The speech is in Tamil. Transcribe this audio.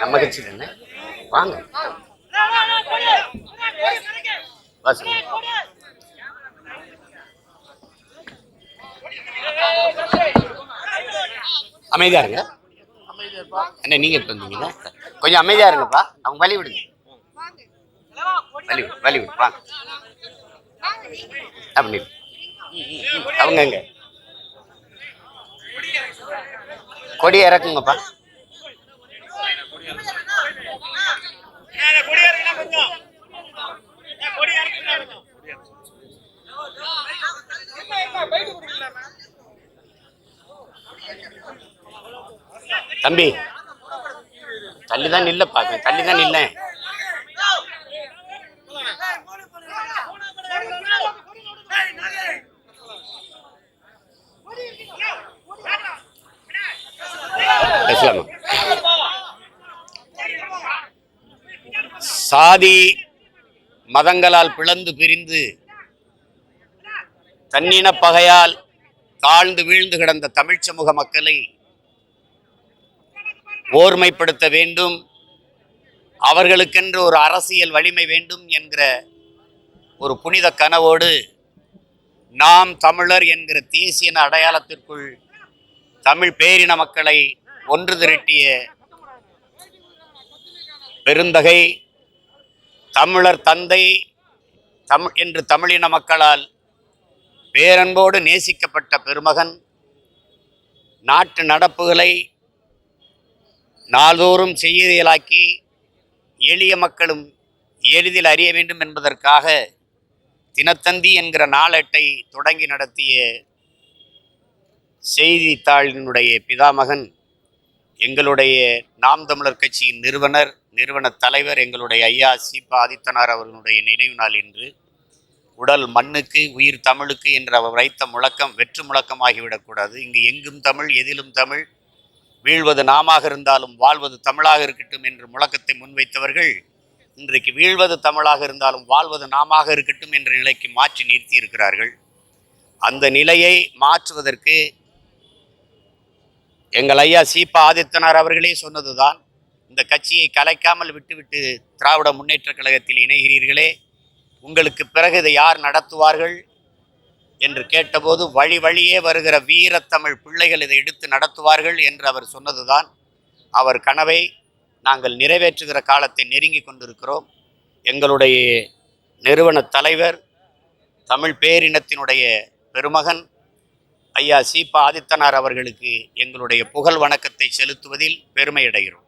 நம்ம கட்சி தானே வாங்க. வா அமைதியா இருங்க. என்ன நீங்க இப்ப வந்தீங்கன்னா கொஞ்சம் அமைதியா இருங்கப்பா. அவங்க வழி விடுங்க. வழி விடு வழி விடு. வாங்க. அப்படி. அவங்க எங்க? கொடி இறக்குங்கப்பா. தம்பி தள்ளிதான் நில்ல பாக்க தள்ளிதான் இல்லை பேசலாமா? சாதி மதங்களால் பிளந்து பிரிந்து தன்னின பகையால் தாழ்ந்து வீழ்ந்து கிடந்த தமிழ் சமூக மக்களை ஓர்மைப்படுத்த வேண்டும். அவர்களுக்கென்று ஒரு அரசியல் வலிமை வேண்டும் என்கிற ஒரு புனித கனவோடு நாம் தமிழர் என்கிற தேசிய அடையாளத்திற்குள் தமிழ் பேரின மக்களை ஒன்று திரட்டிய பெருந்தகை தமிழர் தந்தை தமிழ் என்று தமிழின மக்களால் பேரன்போடு நேசிக்கப்பட்ட பெருமகன் நாட்டு நடப்புகளை நாள்தோறும் செய்தியலாக்கி எளிய மக்களும் எளிதில் அறிய வேண்டும் என்பதற்காக தினத்தந்தி என்கிற நாளேட்டை தொடங்கி நடத்திய செய்தித்தாளினுடைய பிதாமகன் எங்களுடைய நாம் தமிழர் கட்சியின் நிறுவனர் நிறுவன தலைவர் எங்களுடைய ஐயா சீபா ஆதித்தனார் அவர்களுடைய நினைவு நாள் இன்று. உடல் மண்ணுக்கு உயிர் தமிழுக்கு என்று அவர் வைத்த முழக்கம் வெற்று முழக்கமாகிவிடக்கூடாது. இங்கு எங்கும் தமிழ் எதிலும் தமிழ். வீழ்வது நாமாக இருந்தாலும் வாழ்வது தமிழாக இருக்கட்டும் என்று முழக்கத்தை முன்வைத்தவர்கள் இன்றைக்கு வீழ்வது தமிழாக இருந்தாலும் வாழ்வது நாமாக இருக்கட்டும் என்ற நிலைக்கு மாற்றி நிறுத்தியிருக்கிறார்கள். அந்த நிலையை மாற்றுவதற்கு எங்கள் ஐயா சீபா ஆதித்தனார் அவர்களே சொன்னதுதான் இந்த கட்சியை கலைக்காமல் விட்டுவிட்டு திராவிட முன்னேற்ற கழகத்தில் இணைகிறீர்களே உங்களுக்கு பிறகு இதை யார் நடத்துவார்கள் என்று கேட்டபோது வழி வழியே வருகிற வீரத்தமிழ் பிள்ளைகள் இதை எடுத்து நடத்துவார்கள் என்று அவர் சொன்னதுதான். அவர் கனவை நாங்கள் நிறைவேற்றுகிற காலத்தை நெருங்கி கொண்டிருக்கிறோம். எங்களுடைய நிறுவன தலைவர் தமிழ் பேரினத்தினுடைய பெருமகன் ஐயா சீபா ஆதித்தனார் அவர்களுக்கு எங்களுடைய புகழ் வணக்கத்தை செலுத்துவதில் பெருமை அடைகிறோம்